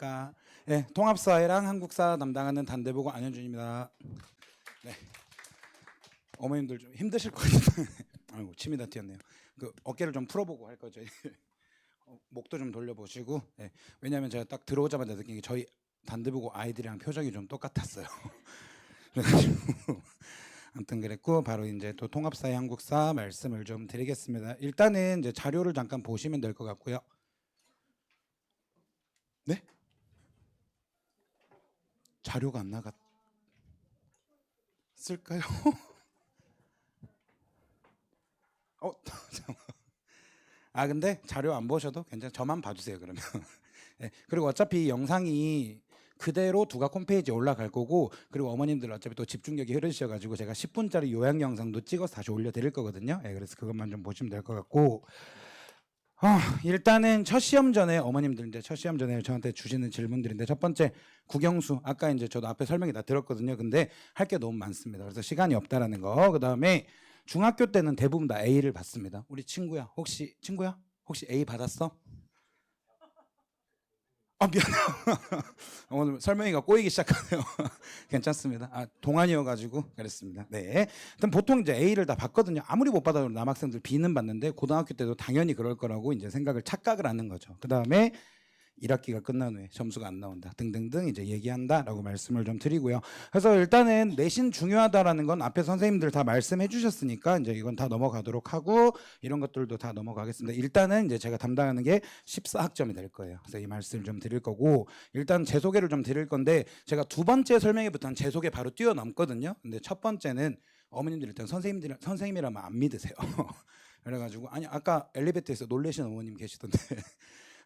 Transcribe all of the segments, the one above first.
안녕하십니까. 네, 통합사회랑 한국사 담당하는 단대보고 안현준입니다. 네. 어머님들 좀 힘드실 것 같아요. 아이고 침이 다 튀었네요. 그 어깨를 좀 풀어보고 할 거죠. 어, 목도 좀 돌려보시고. 네. 왜냐하면 제가 딱 들어오자마자 느낀 게 저희 단대보고 아이들이랑 표정이 좀 똑같았어요. 그래가지고 아무튼 그랬고 바로 이제 또 통합사회 한국사 말씀을 좀 드리겠습니다. 일단은 이제 자료를 잠깐 보시면 될 것 같고요. 네? 자료가 안 나갔을까요? 어. 아 근데 자료 안 보셔도 괜찮. 저만 봐주세요 그러면. 네, 그리고 어차피 이 영상이 그대로 두각 홈페이지에 올라갈 거고 그리고 어머님들 어차피 또 집중력이 흐르셔가지고 제가 10분짜리 요약 영상도 찍어서 다시 올려드릴 거거든요. 예, 그래서 그것만 좀 보시면 될 것 같고 아, 일단은 첫 시험 전에 어머님들 이제 첫 시험 전에 저한테 주시는 질문들인데 첫 번째 국영수 아까 이제 저도 앞에 설명이 다 들었거든요. 근데 할 게 너무 많습니다. 그래서 시간이 없다라는 거. 그다음에 중학교 때는 대부분 다 A를 받습니다. 우리 친구야 혹시 친구야 혹시 A 받았어? 아 미안해요. 오늘 설명이가 꼬이기 시작하네요. 괜찮습니다. 아 동안이어가지고 그랬습니다. 네. 일단 보통 이제 A를 다 받거든요. 아무리 못 받아도 남학생들 B는 받는데 고등학교 때도 당연히 그럴 거라고 이제 생각을 착각을 하는 거죠. 그 다음에 1학기가 끝난 후에 점수가 안 나온다 등등등 이제 얘기한다라고 말씀을 좀 드리고요. 그래서 일단은 내신 중요하다라는 건 앞에 선생님들 다 말씀해 주셨으니까 이제 이건 다 넘어가도록 하고 이런 것들도 다 넘어가겠습니다. 일단은 이제 제가 담당하는 게 14학점이 될 거예요. 그래서 이 말씀을 좀 드릴 거고 일단 제 소개를 좀 드릴 건데 제가 두 번째 설명회부터는 제 소개 바로 뛰어넘거든요. 근데 첫 번째는 어머님들 일단 선생님들 선생님이라면 안 믿으세요. 그래가지고 아니 아까 엘리베이터에서 놀래신 어머님 계시던데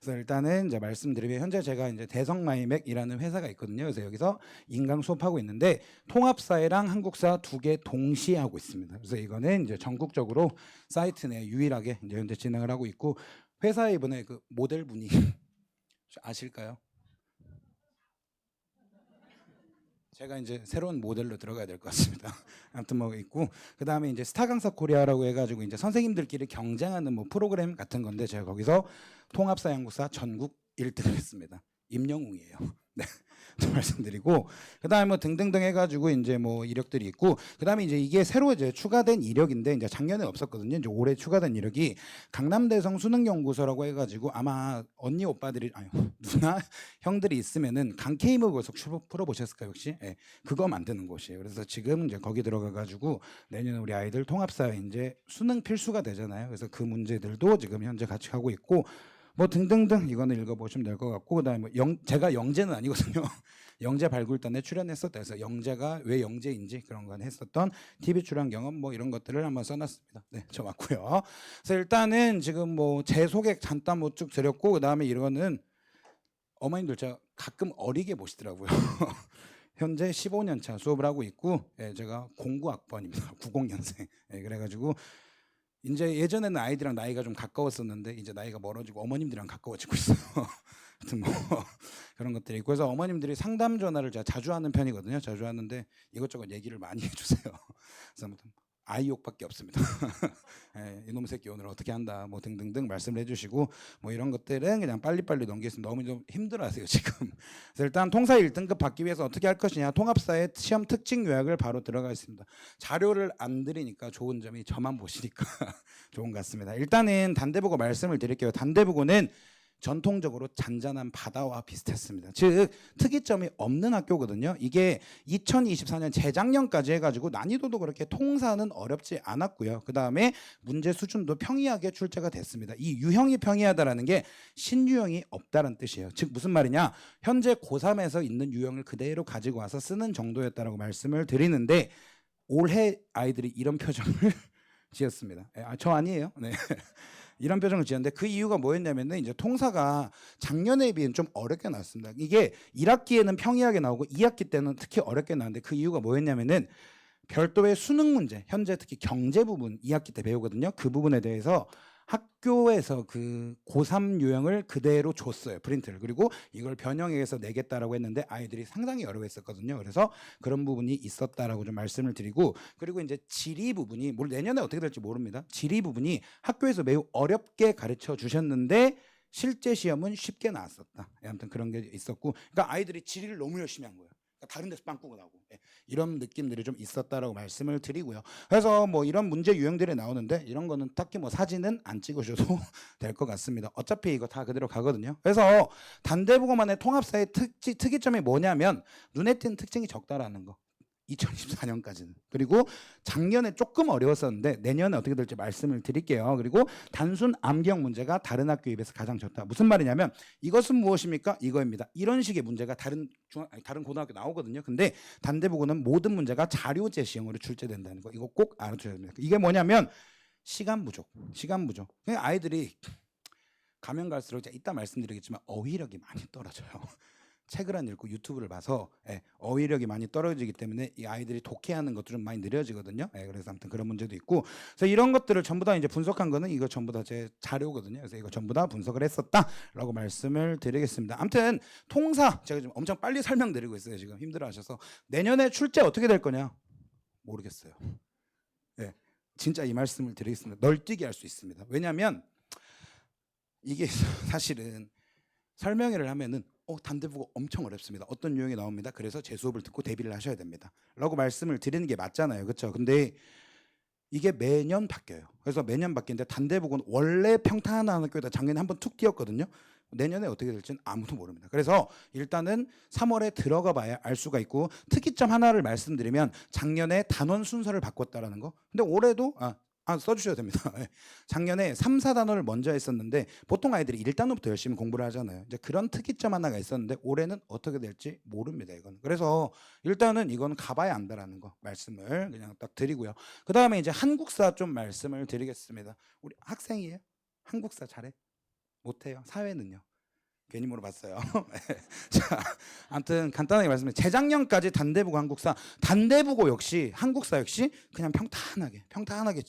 그래서 일단은 이제 말씀드리면 현재 제가 이제 대성 마이맥이라는 회사가 있거든요. 그래서 여기서 인강 수업하고 있는데 통합사회랑 한국사 두 개 동시에 하고 있습니다. 그래서 이거는 이제 전국적으로 사이트 내 유일하게 이제 현재 진행을 하고 있고 회사에 이번에 그 모델 분이 아실까요? 제가 이제 새로운 모델로 들어가야 될 것 같습니다. 아무튼 뭐 있고 그 다음에 이제 스타 강사 코리아라고 해가지고 이제 선생님들끼리 경쟁하는 뭐 프로그램 같은 건데 제가 거기서 통합사 양국사 전국 1등을 했습니다. 임영웅이에요. 네. 또 말씀드리고 그다음에 뭐 등등등 해가지고 이제 뭐 이력들이 있고 그다음에 이제 이게 새로 이제 추가된 이력인데 이제 작년에 없었거든요. 이제 올해 추가된 이력이 강남대성 수능연구소라고 해가지고 아마 언니 오빠들이 아니 누나 형들이 있으면은 강케이모 고속 풀어보셨을 까요 혹시? 예, 그거 만드는 곳이에요. 그래서 지금 이제 거기 들어가가지고 내년에 우리 아이들 통합사회 이제 수능 필수가 되잖아요. 그래서 그 문제들도 지금 현재 같이 하고 있고 뭐 등등등 이거는 읽어보시면 될 것 같고 그다음에 뭐 영, 제가 영재는 아니거든요. 영재 발굴단에 출연했었다 해서 영재가 왜 영재인지 그런 건 했었던 TV 출연 경험 뭐 이런 것들을 한번 써놨습니다. 네, 저 맞고요. 그래서 일단은 지금 뭐 제 소개 잠깐 뭐 쭉 드렸고 그다음에 이거는 어머님들 제가 가끔 어리게 보시더라고요. 현재 15년 차 수업을 하고 있고 예, 제가 09학번입니다. 90년생. 예, 그래가지고 이제 예전에는 아이들이랑 나이가 좀 가까웠었는데 이제 나이가 멀어지고 어머님들이랑 가까워지고 있어요. 하여튼 뭐 그런 것들이 있고 그래서 어머님들이 상담 전화를 제가 자주 하는 편이거든요. 자주 하는데 이것저것 얘기를 많이 해주세요. 그래서 아무튼 아이욕밖에 없습니다. 예, 이놈 새끼 오늘 어떻게 한다 뭐 등등등 말씀을 해주시고 뭐 이런 것들은 그냥 빨리빨리 넘기겠습니다. 너무 좀 힘들어하세요 지금. 일단 통사 1등급 받기 위해서 어떻게 할 것이냐 통합사의 시험 특징 요약을 바로 들어가겠습니다. 자료를 안 드리니까 좋은 점이 저만 보시니까 좋은 것 같습니다. 일단은 단대부고 말씀을 드릴게요. 단대부고는 전통적으로 잔잔한 바다와 비슷했습니다. 즉 특이점이 없는 학교거든요. 이게 2024년 재작년까지 해가지고 난이도도 그렇게 통사는 어렵지 않았고요. 그 다음에 문제 수준도 평이하게 출제가 됐습니다. 이 유형이 평이하다라는 게 신유형이 없다는 뜻이에요. 즉 무슨 말이냐? 현재 고3에서 있는 유형을 그대로 가지고 와서 쓰는 정도였다라고 말씀을 드리는데 올해 아이들이 이런 표정을 지었습니다. 예, 아, 저 아니에요. 네. 이런 표정을 지었는데 그 이유가 뭐였냐면은 이제 통사가 작년에 비해는 좀 어렵게 나왔습니다. 이게 1학기에는 평이하게 나오고 2학기 때는 특히 어렵게 나왔는데 그 이유가 뭐였냐면은 별도의 수능 문제, 현재 특히 경제 부분 2학기 때 배우거든요. 그 부분에 대해서 학교에서 그 고3 유형을 그대로 줬어요. 프린트를. 그리고 이걸 변형해서 내겠다라고 했는데 아이들이 상당히 어려워했었거든요. 그래서 그런 부분이 있었다라고 좀 말씀을 드리고 그리고 이제 지리 부분이 뭘 내년에 어떻게 될지 모릅니다. 지리 부분이 학교에서 매우 어렵게 가르쳐 주셨는데 실제 시험은 쉽게 나왔었다. 예, 아무튼 그런 게 있었고, 그러니까 아이들이 지리를 너무 열심히 한 거예요. 그러니까 다른 데서 빵꾸가 나고 예, 이런 느낌들이 좀 있었다라고 말씀을 드리고요. 그래서 뭐 이런 문제 유형들이 나오는데 이런 거는 딱히 뭐 사진은 안 찍으셔도 될 것 같습니다. 어차피 이거 다 그대로 가거든요. 그래서 단대국어만의 통합사의 특지, 특이점이 뭐냐면 눈에 띄는 특징이 적다라는 거. 2024년까지는 그리고 작년에 조금 어려웠었는데 내년에 어떻게 될지 말씀을 드릴게요. 그리고 단순 암기형 문제가 다른 학교에 비해서 가장 적다. 무슨 말이냐면 이것은 무엇입니까? 이거입니다. 이런 식의 문제가 다른 중 아니, 다른 고등학교 나오거든요. 근데 단대부고는 모든 문제가 자료 제 시형으로 출제된다는 거. 이거 꼭 알아두셔야 됩니다. 이게 뭐냐면 시간 부족, 시간 부족. 아이들이 가면 갈수록 이따 말씀드리겠지만 어휘력이 많이 떨어져요. 책을 안 읽고 유튜브를 봐서 예, 어휘력이 많이 떨어지기 때문에 이 아이들이 독해하는 좀 많이 느려지거든요. 예, 그래서 아무튼 그런 문제도 있고, 그래서 이런 것들을 전부 다 이제 분석한 거는 이거 전부 다 제 자료거든요. 그래서 이거 전부 다 분석을 했었다라고 말씀을 드리겠습니다. 아무튼 통사 제가 지금 엄청 빨리 설명드리고 있어요. 지금 힘들어하셔서 내년에 출제 어떻게 될 거냐 모르겠어요. 예, 진짜 이 말씀을 드리겠습니다. 널뛰기 할수 있습니다. 왜냐하면 이게 사실은 설명회를 하면은 어 단대국어 엄청 어렵습니다. 어떤 유형이 나옵니다. 그래서 제 수업을 듣고 대비를 하셔야 됩니다. 라고 말씀을 드리는 게 맞잖아요. 그렇죠? 근데 이게 매년 바뀌어요. 그래서 매년 바뀌는데 단대국어는 원래 평탄한 학교에다 작년에 한 번 툭 띄었거든요. 내년에 어떻게 될지는 아무도 모릅니다. 그래서 일단은 3월에 들어가 봐야 알 수가 있고 특이점 하나를 말씀드리면 작년에 단원 순서를 바꿨다라는 거. 근데 올해도 아, 아 써주셔도 됩니다. 예. 작년에 3, 4단원을 먼저 했었는데 보통 아이들이 1단원부터 열심히 공부를 하잖아요. 이제 그런 특이점 하나가 있었는데 올해는 어떻게 될지 모릅니다. 이건 그래서 일단은 이건 가봐야 안다라는 거 말씀을 그냥 딱 드리고요. 그 다음에 이제 한국사 좀 말씀을 드리겠습니다. 우리 학생이에요? 한국사 잘해? 못해요. 사회는요? 괜히 물어봤어요. 자, 아무튼 간단하게 말씀드리면 재작년까지 단대부고 한국사, 단대부고 역시 한국사 역시 그냥 평탄하게 평탄하게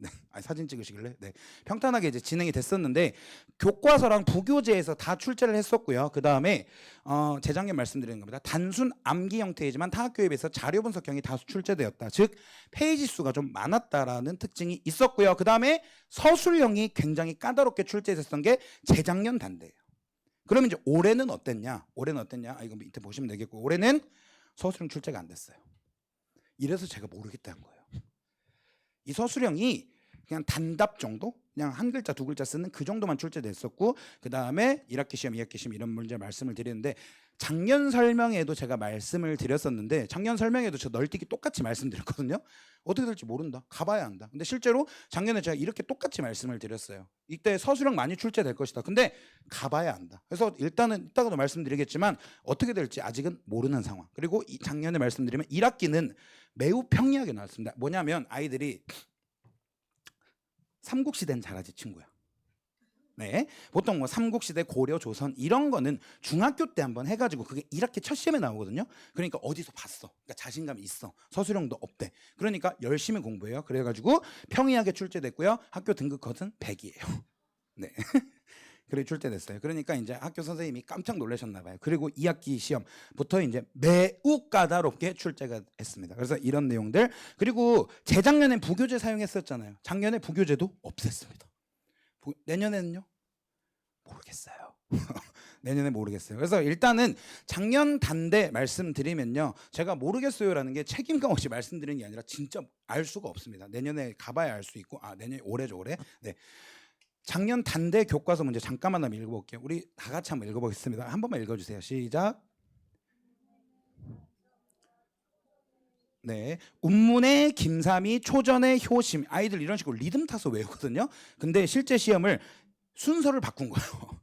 네, 아니, 사진 찍으시길래 네, 평탄하게 이제 진행이 됐었는데 교과서랑 부교재에서 다 출제를 했었고요. 그 다음에 어, 재작년 말씀드리는 겁니다. 단순 암기 형태이지만 타 학교에 비해서 자료 분석형이 다수 출제되었다. 즉 페이지 수가 좀 많았다라는 특징이 있었고요. 그 다음에 서술형이 굉장히 까다롭게 출제됐던 게 재작년 단대예요. 그러면 이제 올해는 어땠냐? 올해는 어땠냐? 아, 이거 밑에 보시면 되겠고 올해는 서술형 출제가 안 됐어요. 이래서 제가 모르겠다는 거예요. 이 서술형이 그냥 단답 정도 그냥 한 글자 두 글자 쓰는 그 정도만 출제됐었고 그 다음에 1학기 시험 2학기 시험 이런 문제 말씀을 드리는데 작년 설명에도 제가 말씀을 드렸었는데 작년 설명에도 저 널뛰기 똑같이 말씀드렸거든요. 어떻게 될지 모른다. 가봐야 한다. 근데 실제로 작년에 제가 이렇게 똑같이 말씀을 드렸어요. 이때 서술형 많이 출제될 것이다. 근데 가봐야 한다. 그래서 일단은 이따가도 말씀드리겠지만 어떻게 될지 아직은 모르는 상황. 그리고 이 작년에 말씀드리면 1학기는 매우 평이하게 나왔습니다. 뭐냐면 아이들이 삼국시대는 잘하지 친구야. 네, 보통 뭐 삼국시대, 고려, 조선 이런 거는 중학교 때 한번 해가지고 그게 1학기 첫 시험에 나오거든요. 그러니까 어디서 봤어. 그러니까 자신감이 있어. 서술형도 없대. 그러니까 열심히 공부해요. 그래가지고 평이하게 출제됐고요. 학교 등급 컷은 100이에요. 네. 그래 출제됐어요. 그러니까 이제 학교 선생님이 깜짝 놀라셨나 봐요. 그리고 2학기 시험부터 이제 매우 까다롭게 출제가 했습니다. 그래서 이런 내용들 그리고 재작년엔 부교재 사용했었잖아요. 작년에 부교재도 없앴습니다. 부- 내년에는요? 모르겠어요. 내년에 모르겠어요. 그래서 일단은 작년 단대 말씀드리면요. 제가 모르겠어요라는 게 책임감 없이 말씀드리는 게 아니라 진짜 알 수가 없습니다. 내년에 가봐야 알 수 있고 아 내년 올해죠 올해. 네. 작년 단대 교과서 문제 잠깐만 한번 읽어볼게요. 우리 다 같이 한번 읽어보겠습니다. 한 번만 읽어주세요. 시작. 네, 운문의 김삼이 초전의 효심 아이들 이런 식으로 리듬 타서 외우거든요. 근데 실제 시험을 순서를 바꾼 거예요.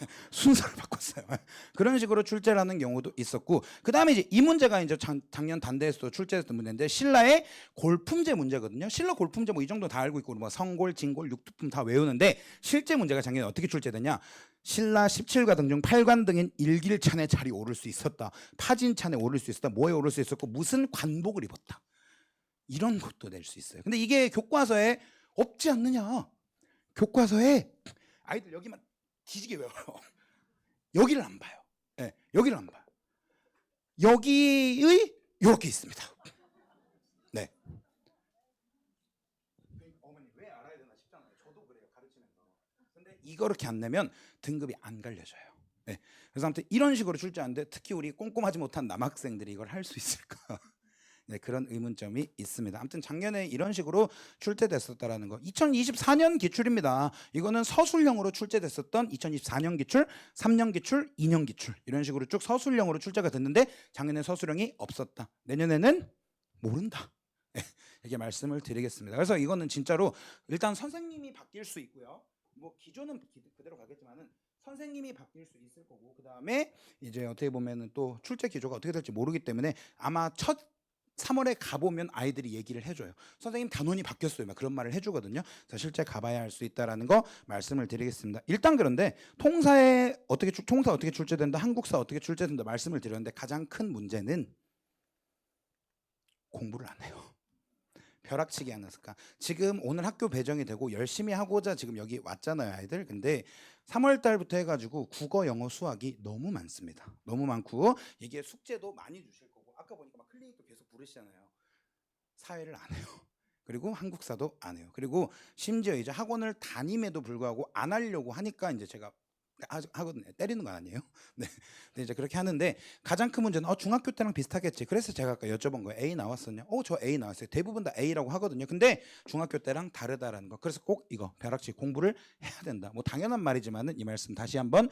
조금 순서를 바꿨어요. 그런 식으로 출제를 하는 경우도 있었고 그 다음에 이제 이 문제가 이제 작, 작년 단대에서도 출제했던 문제인데 신라의 골품제 문제거든요. 신라 골품제 뭐 이 정도 다 알고 있고 뭐 성골, 진골, 육두품 다 외우는데 실제 문제가 작년에 어떻게 출제됐냐? 신라 17가 등 중 8관 등인 일길찬에 자리 오를 수 있었다. 파진찬에 오를 수 있었다. 뭐에 오를 수 있었고 무슨 관복을 입었다. 이런 것도 낼 수 있어요. 근데 이게 교과서에 없지 않느냐? 교과서에 아이들 여기만 뒤지게 외워요. 여기를 안 봐요. 예, 여기를 안 봐요. 여기의 이렇게 있습니다. 네. 어머니 왜 알아야 되나 싶잖아요. 저도 그래요. 이거렇게 안 내면 등급이 안 갈려져요. 네. 그래서 아무튼 이런 식으로 출제하는데 특히 우리 꼼꼼하지 못한 남학생들이 이걸 할 수 있을까? 네, 그런 의문점이 있습니다. 아무튼 작년에 이런 식으로 출제됐었다라는 거. 2024년 기출입니다. 이거는 서술형으로 출제됐었던 2024년 기출, 3년 기출, 2년 기출 이런 식으로 쭉 서술형으로 출제가 됐는데 작년에 서술형이 없었다. 내년에는 모른다. 네, 이렇게 말씀을 드리겠습니다. 그래서 이거는 진짜로 일단 선생님이 바뀔 수 있고요. 뭐 기존은 기- 그대로 가겠지만은 선생님이 바뀔 수 있을 거고 그 다음에 이제 어떻게 보면은 또 출제 기조가 어떻게 될지 모르기 때문에 아마 첫 3월에 가보면 아이들이 얘기를 해줘요. 선생님 단원이 바뀌었어요. 막 그런 말을 해주거든요. 그래서 실제 가봐야 할 수 있다라는 거 말씀을 드리겠습니다. 일단 그런데 통사에 어떻게 출- 통사 어떻게 출제된다, 한국사 어떻게 출제된다 말씀을 드렸는데 가장 큰 문제는 공부를 안 해요. 벼락치기 습관. 지금 오늘 학교 배정이 되고 열심히 하고자 지금 여기 왔잖아요, 아이들. 근데 3월 달부터 해가지고 국어, 영어, 수학이 너무 많습니다. 너무 많고 이게 숙제도 많이 주실 거고 아까 보니까 부르시잖아요. 사회를 안 해요. 그리고 한국사도 안 해요. 그리고 심지어 이제 학원을 다님에도 불구하고 안 하려고 하니까 이제 제가 하- 하거든요. 때리는 건 아니에요. 네. 근데 이제 그렇게 하는데 가장 큰 문제는 어 중학교 때랑 비슷하겠지. 그래서 제가 아까 여쭤본 거예요. A 나왔었냐? 어 저 A 나왔어요. 대부분 다 A라고 하거든요. 근데 중학교 때랑 다르다라는 거. 그래서 꼭 이거 벼락치 공부를 해야 된다. 뭐 당연한 말이지만은 이 말씀 다시 한번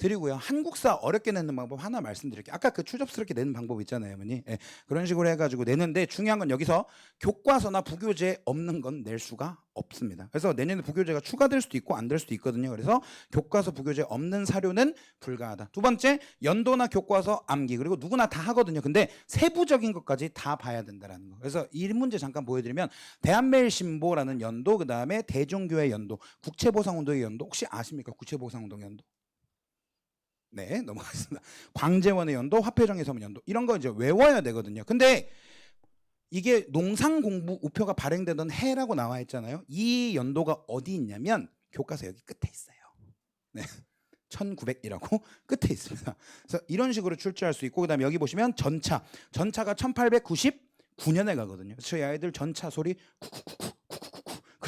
드리고요. 한국사 어렵게 내는 방법 하나 말씀드릴게요. 아까 그 추접스럽게 내는 방법 있잖아요, 어머니. 예, 그런 식으로 해가지고 내는데 중요한 건 여기서 교과서나 부교재 없는 건 낼 수가 없습니다. 그래서 내년에 부교재가 추가될 수도 있고 안 될 수도 있거든요. 그래서 교과서 부교재 없는 사료는 불가하다. 두 번째 연도나 교과서 암기 그리고 누구나 다 하거든요. 근데 세부적인 것까지 다 봐야 된다라는 거. 그래서 이 문제 잠깐 보여드리면 대한매일신보라는 연도 그 다음에 대종교회 연도, 국채보상운동의 연도 혹시 아십니까? 국채보상운동 연도? 네, 넘어가겠습니다. 광재원의 연도, 화폐정의 서문 연도 이런 거 이제 외워야 되거든요. 근데 이게 농상 공부 우표가 발행되던 해라고 나와 있잖아요. 이 연도가 어디 있냐면 교과서 여기 끝에 있어요. 네. 1900이라고 끝에 있습니다. 그래서 이런 식으로 출제할 수 있고 그다음에 여기 보시면 전차. 전차가 1899년에 가거든요. 저희 아이들 전차 소리 쿠쿠쿠쿠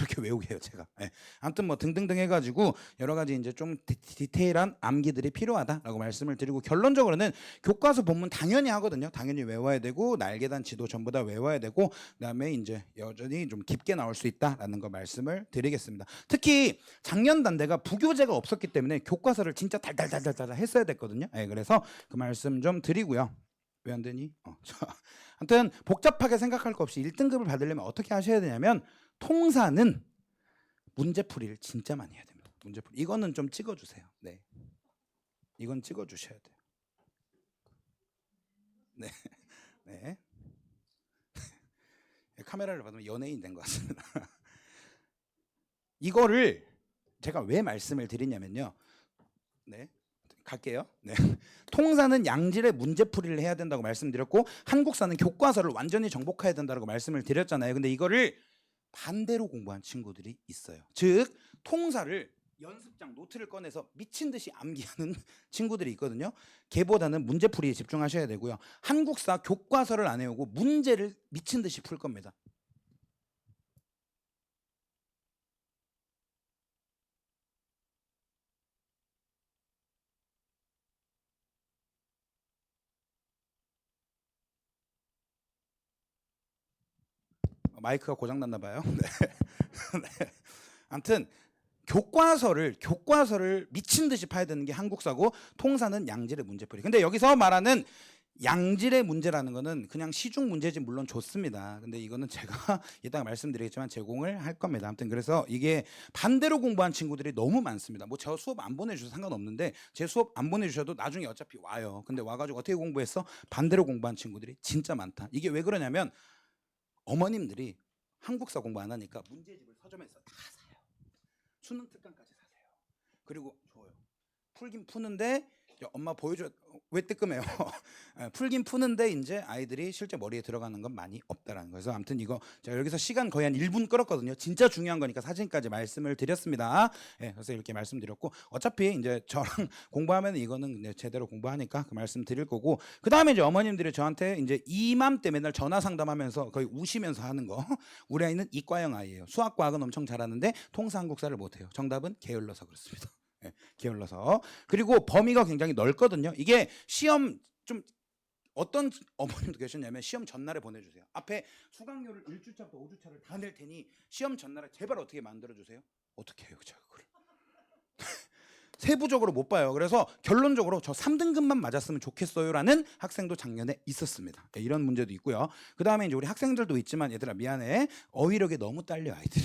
그렇게 외우게 해요, 제가. 예. 아무튼 뭐 등등등 해 가지고 여러 가지 이제 좀 디- 디테일한 암기들이 필요하다라고 말씀을 드리고 결론적으로는 교과서 본문 당연히 하거든요. 당연히 외워야 되고 날개단 지도 전부 다 외워야 되고 그다음에 이제 여전히 좀 깊게 나올 수 있다라는 거 말씀을 드리겠습니다. 특히 작년 단대가 부교재가 없었기 때문에 교과서를 진짜 달달달달달 했어야 됐거든요. 예, 그래서 그 말씀 좀 드리고요. 왜 안 되니? 어, 자, 아무튼 복잡하게 생각할 거 없이 1등급을 받으려면 어떻게 하셔야 되냐면 통사는 문제풀이를 진짜 많이 해야 됩니다. 문제풀이 이거는 좀 찍어주세요. 네, 이건 찍어주셔야 돼요. 네, 네. 카메라를 받으면 연예인 된 것 같습니다. 이거를 제가 왜 말씀을 드리냐면요. 네. 갈게요. 네. 통사는 양질의 문제풀이를 해야 된다고 말씀드렸고 한국사는 교과서를 완전히 정복해야 된다고 말씀을 드렸잖아요. 근데 이거를 반대로 공부한 친구들이 있어요. 즉 통사를 연습장 노트를 꺼내서 미친 듯이 암기하는 친구들이 있거든요. 걔보다는 문제풀이에 집중하셔야 되고요. 한국사 교과서를 안 외우고 문제를 미친 듯이 풀 겁니다. 마이크가 고장 났나 봐요. 네. 네. 아무튼 교과서를 교과서를 미친 듯이 파야 되는 게 한국사고 통사는 양질의 문제풀이. 근데 여기서 말하는 양질의 문제라는 거는 그냥 시중 문제지 물론 좋습니다. 근데 이거는 제가 이따가 말씀드리겠지만 제공을 할 겁니다. 아무튼 그래서 이게 반대로 공부한 친구들이 너무 많습니다. 뭐 저 수업 안 보내주셔도 상관없는데 제 수업 안 보내주셔도 나중에 어차피 와요. 근데 와가지고 어떻게 공부했어? 반대로 공부한 친구들이 진짜 많다. 이게 왜 그러냐면 어머님들이 한국사 공부 안 하니까 문제집을 서점에서 다 사요. 수능 특강까지 사세요. 그리고 줘요. 풀긴 푸는데 엄마 보여줘 왜 뜨끔해요? 예, 풀긴 푸는데 이제 아이들이 실제 머리에 들어가는 건 많이 없다라는 거예요. 아무튼 이거 제가 여기서 시간 거의 한 1분 끌었거든요. 진짜 중요한 거니까 사진까지 말씀을 드렸습니다. 예, 그래서 이렇게 말씀드렸고 어차피 이제 저랑 공부하면 이거는 이제 제대로 공부하니까 그 말씀 드릴 거고 그 다음에 이제 어머님들이 저한테 이제 이맘때 맨날 전화 상담하면서 거의 우시면서 하는 거 우리 아이는 이과형 아이예요. 수학 과학은 엄청 잘하는데 통사 한국사를 못해요. 정답은 게을러서 그렇습니다. 예, 기울러서 그리고 범위가 굉장히 넓거든요. 이게 시험 좀 어떤 어머님도 계셨냐면 시험 전날에 보내주세요. 앞에 수강료를 1주차부터 5주차를 다 낼 테니 시험 전날에 제발 어떻게 만들어주세요. 어떻게 해요, 제가 그걸? 세부적으로 못 봐요. 그래서 결론적으로 저 3등급만 맞았으면 좋겠어요라는 학생도 작년에 있었습니다. 네, 이런 문제도 있고요. 그 다음에 이제 우리 학생들도 있지만 얘들아 미안해 어휘력이 너무 딸려 아이들이.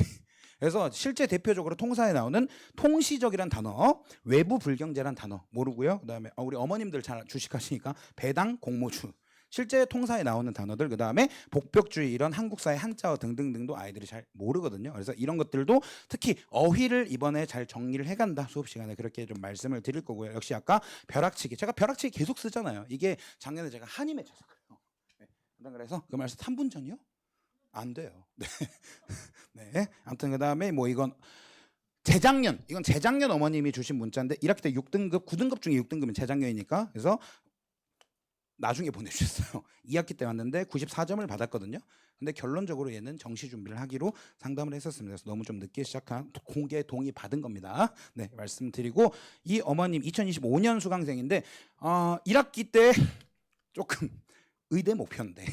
그래서 실제 대표적으로 통사에 나오는 통시적이란 단어, 외부 불경제란 단어 모르고요. 그다음에 어, 우리 어머님들 잘 주식하시니까 배당, 공모주. 실제 통사에 나오는 단어들 그다음에 복벽주의 이런 한국사의 한자어 등등등도 아이들이 잘 모르거든요. 그래서 이런 것들도 특히 어휘를 이번에 잘 정리를 해간다 수업 시간에 그렇게 좀 말씀을 드릴 거고요. 역시 아까 벼락치기 제가 벼락치기 계속 쓰잖아요. 이게 작년에 제가 한이 맺혀서 그래요. 네. 그래서 그 말씀 3분 전이요? 안 돼요. 네. 네. 아무튼 그 다음에 뭐 이건 재작년 이건 재작년 어머님이 주신 문자인데 1학기 때 6등급 9등급 중에 6등급은 재작년이니까 그래서 나중에 보내주셨어요. 2학기 때 왔는데 94점을 받았거든요. 근데 결론적으로 얘는 정시 준비를 하기로 상담을 했었습니다. 그래서 너무 좀 늦게 시작한 공개 동의 받은 겁니다. 네 말씀드리고 이 어머님 2025년 수강생인데 어, 1학기 때 조금 의대 목표인데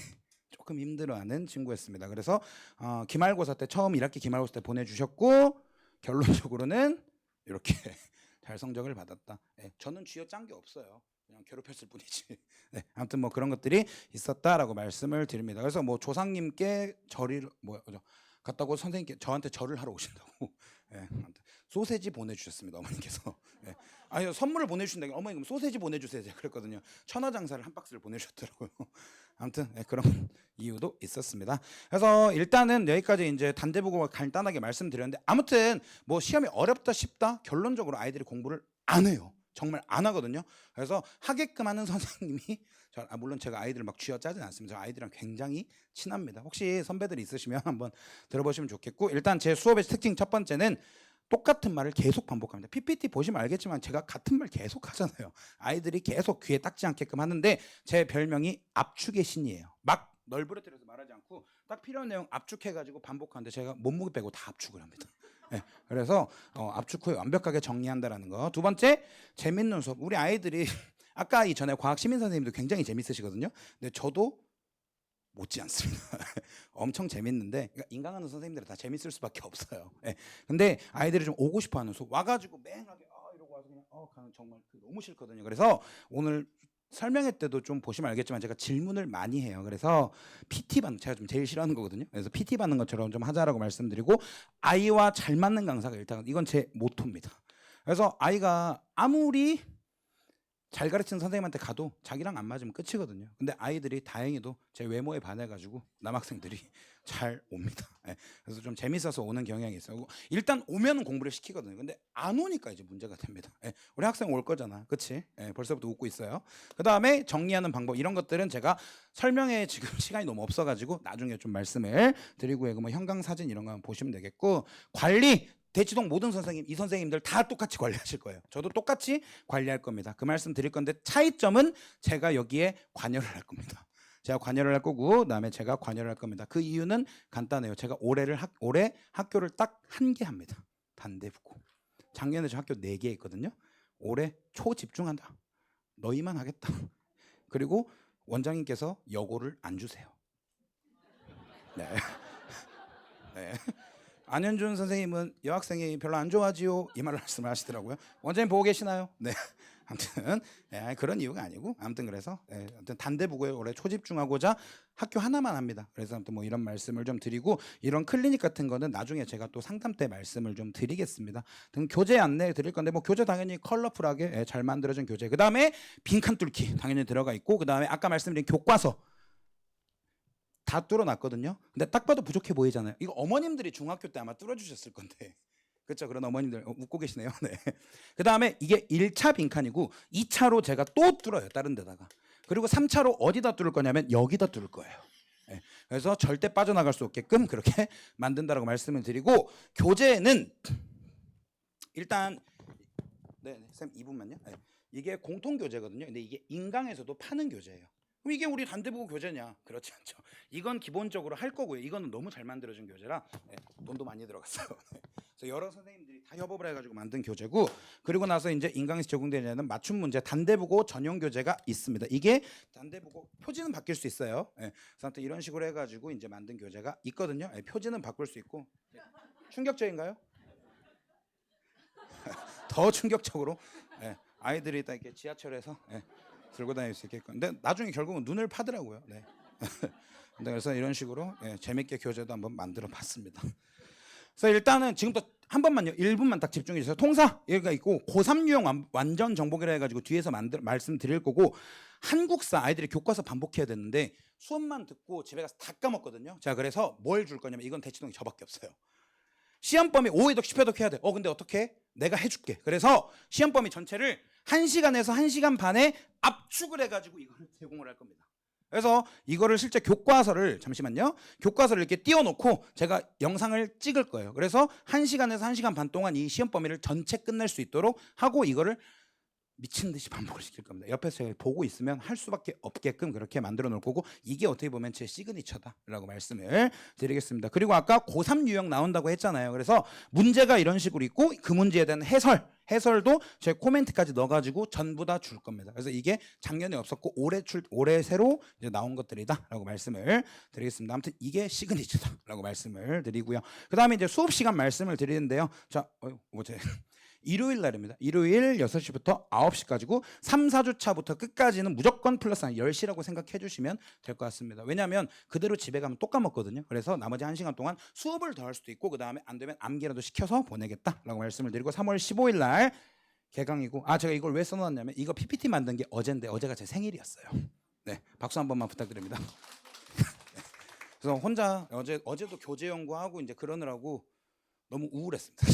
조금 힘들어하는 친구였습니다. 그래서 어, 기말고사 때 처음 1학기 기말고사 때 보내주셨고 결론적으로는 이렇게 잘 성적을 받았다. 예, 저는 쥐어 짠 게 없어요. 그냥 괴롭혔을 뿐이지. 네, 아무튼 뭐 그런 것들이 있었다라고 말씀을 드립니다. 그래서 뭐 조상님께 절을 뭐 갔다고 선생님께 저한테 절을 하러 오신다고. 예, 아무튼 소세지 보내주셨습니다 어머니께서. 예. 아니 선물을 보내주신다. 어머니 그럼 소세지 보내주세요. 제가 그랬거든요. 천하장사를 한 박스를 보내주셨더라고요. 아무튼 예, 그런 이유도 있었습니다. 그래서 일단은 여기까지 이제 단대 보고 간단하게 말씀드렸는데 아무튼 뭐 시험이 어렵다 쉽다 결론적으로 아이들이 공부를 안 해요. 정말 안 하거든요. 그래서 하게끔 하는 선생님이 저, 아, 물론 제가 아이들을 막 쥐어짜진 않습니다. 저 아이들이랑 굉장히 친합니다. 혹시 선배들 있으시면 한번 들어보시면 좋겠고 일단 제 수업의 특징 첫 번째는 똑같은 말을 계속 반복합니다. PPT 보시면 알겠지만 제가 같은 말 계속 하잖아요. 아이들이 계속 귀에 딱지 않게끔 하는데 제 별명이 압축의 신이에요. 막 널브러뜨려서 말하지 않고 딱 필요한 내용 압축해가지고 반복하는데 제가 몸무게 빼고 다 압축을 합니다. 네, 그래서 어, 압축 후에 완벽하게 정리한다라는 거. 두 번째 재밌는 수업. 우리 아이들이 아까 이전에 과학 시민 선생님도 굉장히 재밌으시거든요. 근데 저도 못지 않습니다. 엄청 재밌는데 그러니까 인강하는 선생님들은 다 재밌을 수밖에 없어요. 예. 근데 아이들이 좀 오고 싶어하는 수업 와가지고 맹하게 아 이러고 와서 그냥 어 가는 정말 그 너무 싫거든요. 그래서 오늘 설명회 때도 좀 보시면 알겠지만 제가 질문을 많이 해요. 그래서 PT 받는 제가 좀 제일 싫어하는 거거든요. 그래서 PT 받는 것처럼 좀 하자라고 말씀드리고 아이와 잘 맞는 강사가 일단 이건 제 모토입니다. 그래서 아이가 아무리 잘 가르치는 선생님한테 가도 자기랑 안 맞으면 끝이거든요. 근데 아이들이 다행히도 제 외모에 반해가지고 남학생들이 잘 옵니다. 예, 그래서 좀 재밌어서 오는 경향이 있어요. 일단 오면 공부를 시키거든요. 근데 안 오니까 이제 문제가 됩니다. 예, 우리 학생 올 거잖아, 그렇지? 벌써부터 웃고 있어요. 그 다음에 정리하는 방법 이런 것들은 제가 설명에 지금 시간이 너무 없어가지고 나중에 좀 말씀을 드리고 뭐 형광 사진 이런 거 한번 보시면 되겠고 관리 대치동 모든 선생님, 이 선생님들 다 똑같이 관리하실 거예요. 저도 똑같이 관리할 겁니다. 그 말씀 드릴 건데 차이점은 제가 여기에 관여를 할 겁니다. 제가 관여를 할 거고 그다음에 제가 관여를 할 겁니다. 그 이유는 간단해요. 제가 올해를 학, 올해 학교를 딱 한 개 합니다. 단대부고. 작년에 저 학교 네 개 있거든요. 올해 초 집중한다. 너희만 하겠다. 그리고 원장님께서 여고를 안 주세요. 네. 네. 안현준 선생님은 여학생이 별로 안 좋아하지요 이 말을 말씀을 하시더라고요. 원장님 보고 계시나요? 네. 아무튼 예, 그런 이유가 아니고 아무튼 그래서 예, 아무튼 단대부고에 올해 초집중하고자 학교 하나만 합니다. 그래서 아무튼 뭐 이런 말씀을 좀 드리고 이런 클리닉 같은 거는 나중에 제가 또 상담 때 말씀을 좀 드리겠습니다. 등 교재 안내 드릴 건데 뭐 교재 당연히 컬러풀하게 예, 잘 만들어진 교재. 그 다음에 빈칸 뚫기 당연히 들어가 있고 그 다음에 아까 말씀드린 교과서 다 뚫어놨거든요. 근데 딱 봐도 부족해 보이잖아요. 이거 어머님들이 중학교 때 아마 뚫어주셨을 건데. 그렇죠. 그런 어머님들 어, 웃고 계시네요. 네. 그 다음에 이게 1차 빈칸이고 2차로 제가 또 뚫어요. 다른 데다가. 그리고 3차로 어디다 뚫을 거냐면 여기다 뚫을 거예요. 네. 그래서 절대 빠져나갈 수 없게끔 그렇게 만든다라고 말씀을 드리고 교재는 일단 네, 네, 쌤 2분만요. 네. 이게 공통 교재거든요. 근데 이게 인강에서도 파는 교재예요. 그럼 이게 우리 단대보고 교재냐? 그렇지 않죠. 이건 기본적으로 할 거고요. 이거는 너무 잘 만들어진 교재라 네, 돈도 많이 들어갔어요. 네. 그래서 여러 선생님들이 다 협업을 해가지고 만든 교재고 그리고 나서 이제 인강에서 적용되는 맞춤 문제 단대보고 전용 교재가 있습니다. 이게 단대보고 표지는 바뀔 수 있어요. 네. 그래서 아무튼 이런 식으로 해가지고 이제 만든 교재가 있거든요. 네, 표지는 바꿀 수 있고 네. 충격적인가요? 더 충격적으로 예, 아이들이 딱 이렇게 지하철에서 예, 들고 다닐 수 있게끔. 근데 나중에 결국은 눈을 파더라고요. 네. 근데 그래서 이런 식으로 예, 재밌게 교재도 한번 만들어 봤습니다. 그래서 일단은 지금부터 한 번만요. 1분만 딱 집중해 주세요. 통사 얘가 있고 고3 유형 완- 완전 정복이라 해가지고 뒤에서 만들 말씀드릴 거고 한국사 아이들이 교과서 반복해야 되는데 수업만 듣고 집에 가서 다 까먹거든요. 자 그래서 뭘 줄 거냐면 이건 대치동이 저밖에 없어요. 시험 범위 5회독 10회독 해야 돼. 어 근데 어떻게? 내가 해줄게. 그래서 시험 범위 전체를 1시간에서 1시간 반에 압축을 해가지고 이거를 제공을 할 겁니다. 그래서 이거를 실제 교과서를 잠시만요. 교과서를 이렇게 띄워놓고 제가 영상을 찍을 거예요. 그래서 1시간에서 1시간 반 동안 이 시험 범위를 전체 끝낼 수 있도록 하고 이거를 미친 듯이 반복을 시킬 겁니다. 옆에서 보고 있으면 할 수밖에 없게끔 그렇게 만들어 놓을 거고 이게 어떻게 보면 제 시그니처다라고 말씀을 드리겠습니다. 그리고 아까 고3 유형 나온다고 했잖아요. 그래서 문제가 이런 식으로 있고 그 문제에 대한 해설 해설도 제 코멘트까지 넣어가지고 전부 다 줄 겁니다. 그래서 이게 작년에 없었고 올해 출 올해 새로 나온 것들이다라고 말씀을 드리겠습니다. 아무튼 이게 시그니처다라고 말씀을 드리고요. 그 다음에 이제 수업 시간 말씀을 드리는데요. 자, 어, 어제 일요일 날입니다. 일요일 6시부터 9시까지고 3, 4주차부터 끝까지는 무조건 플러스 한 10시라고 생각해 주시면 될 것 같습니다. 왜냐하면 그대로 집에 가면 또 까먹거든요. 그래서 나머지 1시간 동안 수업을 더 할 수도 있고 그 다음에 안 되면 암기라도 시켜서 보내겠다라고 말씀을 드리고 3월 15일 날 개강이고 아 제가 이걸 왜 써놨냐면 이거 PPT 만든 게 어젠데 어제가 제 생일이었어요. 네 박수 한 번만 부탁드립니다. 네. 그래서 혼자 어제 어제도 교재 연구하고 이제 그러느라고 너무 우울했습니다.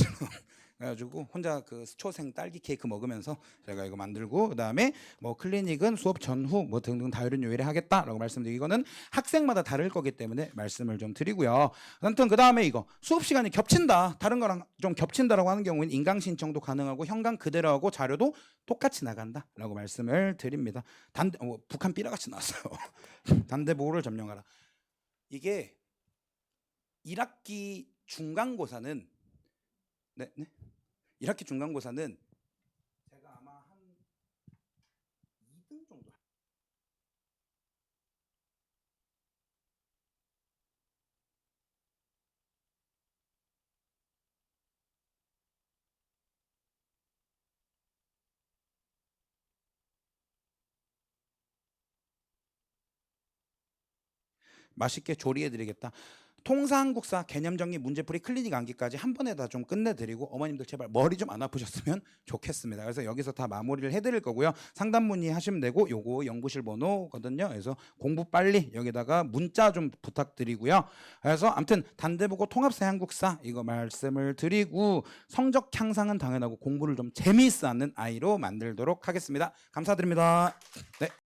그래가지고 혼자 그 초생 딸기 케이크 먹으면서 제가 이거 만들고 그 다음에 뭐 클리닉은 수업 전후 뭐 등등 다이른 요일에 하겠다라고 말씀드리고 이거는 학생마다 다를 거기 때문에 말씀을 좀 드리고요. 아무튼 그 다음에 이거 수업 시간이 겹친다 다른 거랑 좀 겹친다라고 하는 경우는 인강 신청도 가능하고 현강 그대로 하고 자료도 똑같이 나간다라고 말씀을 드립니다. 단대 어, 북한 삐라같이 나왔어요. 단대 보호를 점령하라. 이게 1학기 중간고사는 네, 네. 1학기 중간고사는 제가 아마 한 2등 정도 맛있게 조리해 드리겠다. 통사 한국사 개념 정리 문제풀이 클리닉 암기까지 한 번에 다 좀 끝내드리고 어머님들 제발 머리 좀 안 아프셨으면 좋겠습니다. 그래서 여기서 다 마무리를 해드릴 거고요. 상담 문의하시면 되고 요거 연구실 번호거든요. 그래서 공부 빨리 여기다가 문자 좀 부탁드리고요. 그래서 아무튼 단대보고 통합사 한국사 이거 말씀을 드리고 성적 향상은 당연하고 공부를 좀 재미있어 하는 아이로 만들도록 하겠습니다. 감사드립니다. 네.